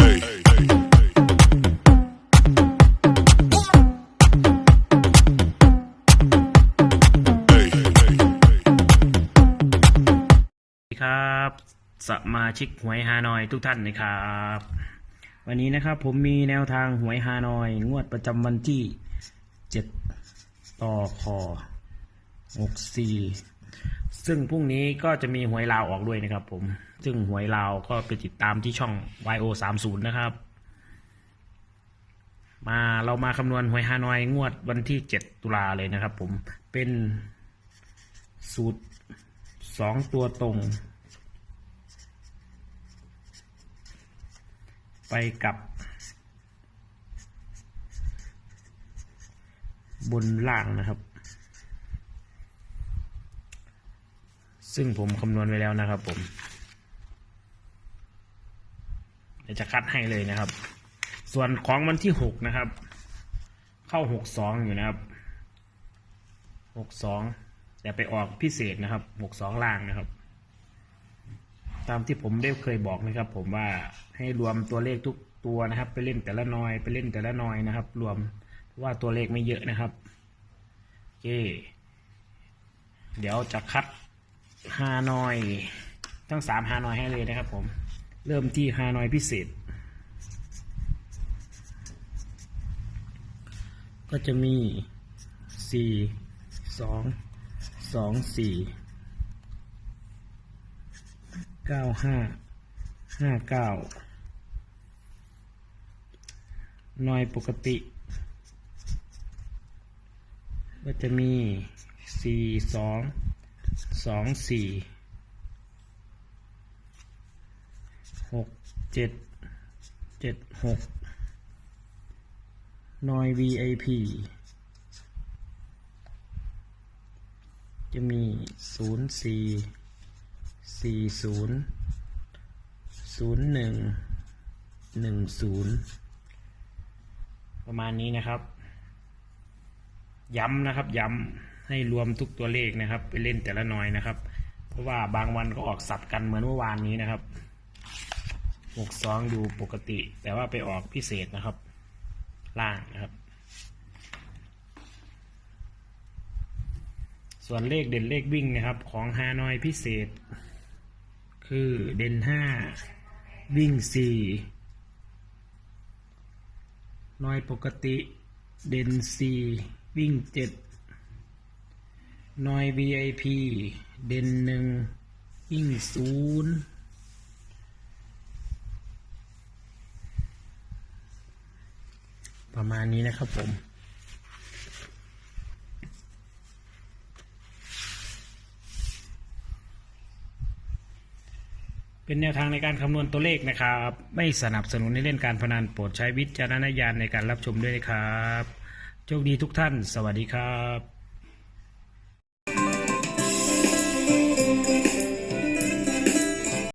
สวัสดีครับสมาชิกหวยฮานอยทุกท่านนะครับ วันนี้นะครับผมมีแนวทางหวยฮานอย งวดประจำวันที่ 7 ต่อคอ64 ซึ่งพรุ่งนี้ก็จะมีหวยลาวออกด้วยนะครับ ผม ซึ่งหวยลาวก็ไปติดตามที่ช่อง YO 3 0นะครับ มาเรามาคำนวณหวยฮานอยงวดวันที่ 7 ตุลาเลยนะครับ ผม เป็นสูตรสองตัวตรง ไปกับบนล่างนะครับ ซึ่งผมคำนวณไว้แล้วนะครับผมเดี๋ยวจะคัดให้เลยนะครับ ส่วนของวันที่หกนะครับ เข้าหกสองอยู่นะครับหกสองแต่ไปออกพิเศษนะครับหกสองล่างนะครับ ตามที่ผมได้เคยบอกนะครับ ผมว่าให้รวมตัวเลขทุกตัวนะครับ ไปเล่นแต่ละน้อยไปเล่นแต่ละน้อยนะครับ รวมว่าตัวเลขไม่เยอะนะครับโอเคเดี๋ยวจะคัด ฮานอย ทั้งสามฮานอยให้เลยนะครับผม เริ่มที่ฮานอยพิเศษ ก็จะมีสี่สองสองสี่เก้าห้าห้าเก้าหน่อยปกติ ก็จะมีสี่สอง สองสี่หกเจ็ดเจ็ดหกนอย VIP จะมีศูนย์สี่สี่ศูนย์ศูนย์หนึ่งหนึ่งศูนย์ประมาณนี้นะครับ ย้ำนะครับย้ำ ให้รวมทุกตัวเลขนะครับ ไปเล่นแต่ละน่อยนะครับ เพราะว่าบางวันก็ออกสับกันเหมือนเมื่อวานนี้นะครับหกสองดูปกติ แต่ว่าไปออกพิเศษนะครับ ล่างนะครับ ส่วนเลขเด่นเลขวิ่งนะครับ ของฮานอยพิเศษ คือเด่นห้าวิ่งสี่นอยปกติเด่นสี่วิ่งเจ็ด นอย VIP เด่นหนึ่งวิ่งศูนย์ประมาณนี้นะครับผม เป็นแนวทางในการคำนวณตัวเลขนะครับ ไม่สนับสนุนให้เล่นการพนันโปรดใช้วิจารณญาณในการรับชมด้วยนะครับ โชคดีทุกท่าน สวัสดีครับ Música